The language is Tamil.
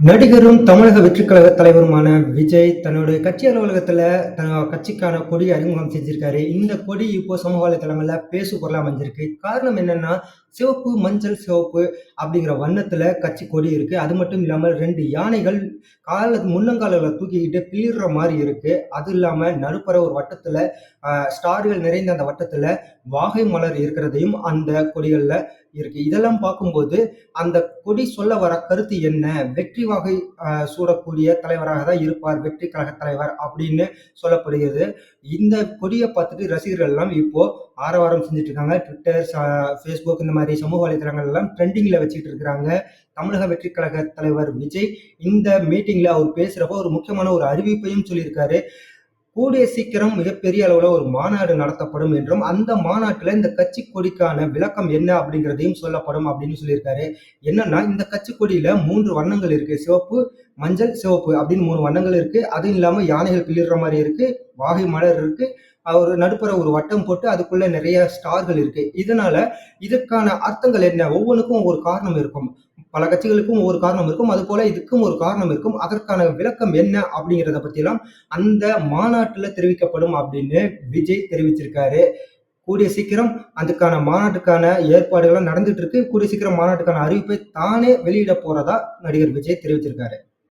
நடிகரும் தமிழக வெற்றிக் கழக தலைவருமான விஜய் தன்னுடைய கட்சி அலுவலகத்துல தன் கட்சிக்கான கொடி அறிமுகம் செஞ்சிருக்காரு. இந்த கொடி இப்போ சமூக வலைதளங்கள்ல பேசு பொருளா அமைஞ்சிருக்கு. காரணம் என்னன்னா சிவப்பு மஞ்சள் சிவப்பு அப்படிங்கிற வண்ணத்துல கட்சி கொடி இருக்கு. அது மட்டும் இல்லாம ரெண்டு யானைகள் கால முன்னங்கால தூக்கிக்கிட்டு பிளிடுற மாதிரி இருக்கு. அது இல்லாம நடுப்புற ஒரு வட்டத்துல ஸ்டார்கள் நிறைந்த அந்த வட்டத்துல வாகை மலர் இருக்கிறதையும் அந்த கொடிகள்ல இருக்கு. இதெல்லாம் பார்க்கும்போது அந்த கொடி சொல்ல வர கருத்து என்ன? வெற்றி வகை சூடக்கூடிய தலைவராக தான் இருப்பார். வெற்றி கழக தலைவர் அப்படின்னு சொல்லப்படுகிறது. இந்த கொடியை பார்த்துட்டு ரசிகர்கள் எல்லாம் இப்போ ஆரவாரம் செஞ்சுட்டு இருக்காங்க ட்விட்டர் ஃபேஸ்புக் இந்த மாதிரி சமூக வலைதளங்கள் எல்லாம் ட்ரெண்டிங்ல வச்சுட்டு இருக்கிறாங்க தமிழக வெற்றி கழக தலைவர் விஜய் இந்த மீட்டிங்ல அவர் பேசுறப்போ ஒரு முக்கியமான ஒரு அறிவிப்பையும் சொல்லியிருக்காரு. கூடிய சீக்கிரம் மிகப்பெரிய அளவில் ஒரு மாநாடு நடத்தப்படும் என்றும் அந்த மாநாட்டில் இந்த கட்சி கொடிக்கான விளக்கம் என்ன அப்படிங்கிறதையும் சொல்லப்படும் அப்படின்னு சொல்லியிருக்காரு. என்னன்னா இந்த கட்சி கொடியில மூன்று வண்ணங்கள் இருக்கு. சிவப்பு மஞ்சள் சிவப்பு அப்படின்னு மூணு வண்ணங்கள் இருக்கு. அதுவும் இல்லாமல் யானைகள் பிளிர்ற மாதிரி இருக்கு வாகை மலர் இருக்கு. அவர் ஒரு நடுப்புற ஒரு வட்டம் போட்டு அதுக்குள்ள நிறைய ஸ்டார்கள் இருக்கு. இதனால இதுக்கான அர்த்தங்கள் என்ன? ஒவ்வொன்றுக்கும் ஒரு காரணம் இருக்கும். பல கட்சிகளுக்கும் ஒரு காரணம் இருக்கும். அது போல இதுக்கும் ஒரு காரணம் இருக்கும். அதற்கான விளக்கம் என்ன அப்படிங்கிறத பத்தியெல்லாம் அந்த மாநாட்டுல தெரிவிக்கப்படும் அப்படின்னு விஜய் தெரிவிச்சிருக்காரு. கூடிய சீக்கிரம் அதுக்கான மாநாட்டுக்கான ஏற்பாடுகள்லாம் நடந்துட்டு இருக்கு. கூடிய சீக்கிரம் மாநாட்டுக்கான அறிவிப்பை தானே வெளியிட போறதா நடிகர் விஜய் தெரிவிச்சிருக்காரு.